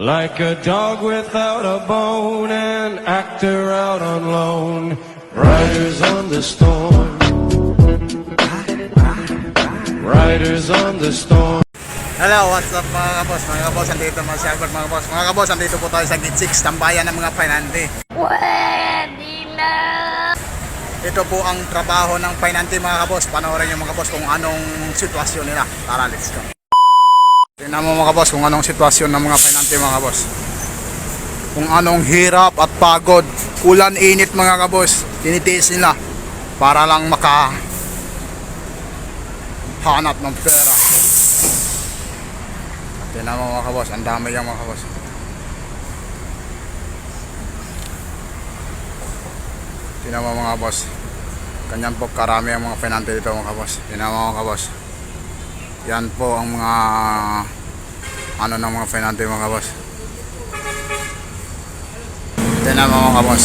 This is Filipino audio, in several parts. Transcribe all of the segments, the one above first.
Like a dog without a bone, an actor out on loan, riders on the storm. Riders on the storm. Hello, what's up mga kabos? Mga kabos, andito mga si Albert mga kabos. Mga kabos, andito po tayo sa Gate 6, tambayan ng mga Painante. Pwede na. Ito po ang trabaho ng Painante mga kabos. Panoorin nyo mga kabos kung anong sitwasyon nila. Tara, let's go. Tingnan mo mga kabos kung anong sitwasyon ng mga Painante mga kabos. Kung anong hirap at pagod. Ulan, init mga kabos. Tinitiis nila para lang maka hanap ng pera. Tingnan mo mga kabos, ang dami yung mga kabos. Tingnan mo mga boss. Ganyan po karami ang mga pinante dito mga boss. Tingnan mo mga boss. Yan po ang mga ano ng mga pinante mga boss. Tingnan mo mga boss.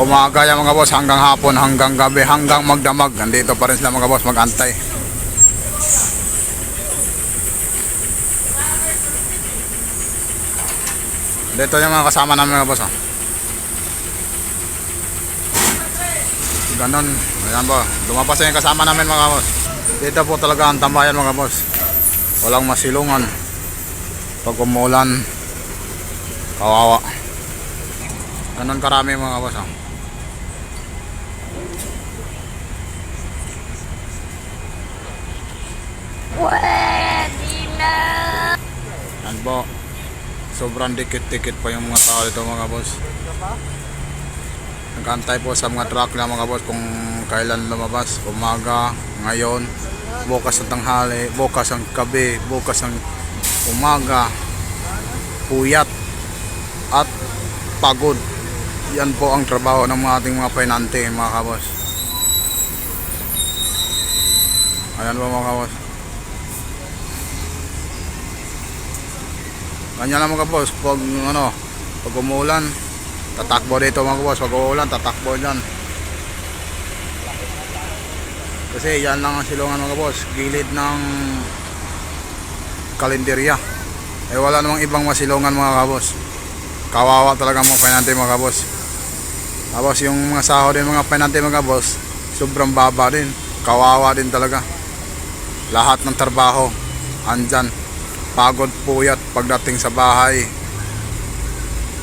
Umaga yan mga boss hanggang hapon, hanggang gabi, hanggang magdamag. Nandito pa rin sila mga boss magantay. Dito yung mga kasama namin mga boss. Oh. Ganon. Ayan po. Lumabas yung kasama namin mga boss. Dito po talaga ang tambayan mga boss. Walang masilungan. Pag umulan, kawawa. Ganon karami mga boss. Oh. Pwede na. Yan po. Sobrang dikit-dikit pa yung mga tao dito mga boss. Nagantay po sa mga truck na mga boss kung kailan lumabas. Umaga, ngayon, bukas ang tanghali, bukas ang gabi, bukas ang umaga, puyat, at pagod. Yan po ang trabaho ng mga ating mga painante mga kabos. Ayan po mga kabos. Kanya lang mga boss, pag ano, pag umuulan, tatakbo dito mga boss, pag umuulan, tatakbo dyan. Kasi yan lang ang silungan mga boss, gilid ng kalenderya. Eh wala namang ibang masilungan mga kabos. Kawawa talaga mga pinante mga kabos. Tapos yung mga sahod din mga pinante mga boss, sobrang baba din. Kawawa din talaga. Lahat ng trabaho, andyan pagod puyat pagdating sa bahay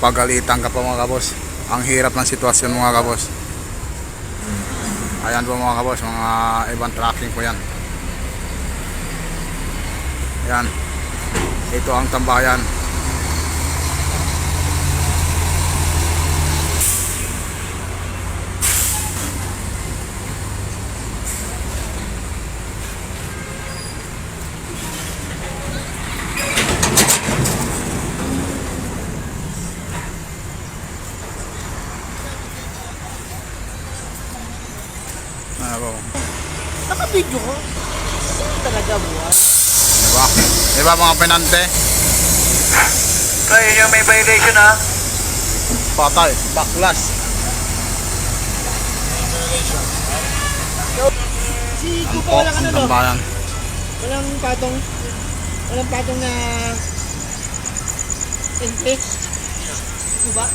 pagalitan ka pa mga kabos ang hirap ng sitwasyon mga kabos ayan po mga kabos mga ibang tracking po yan. Ayan. Ito ang tambayan ano po Naka-video ko. Talaga buwan. diba diba mga penante Kaya yung may violation ha. patay baklas Si ang Kupa walang ano ng no? tambayan Walang patong. Walang patong na... Entry. Kuba?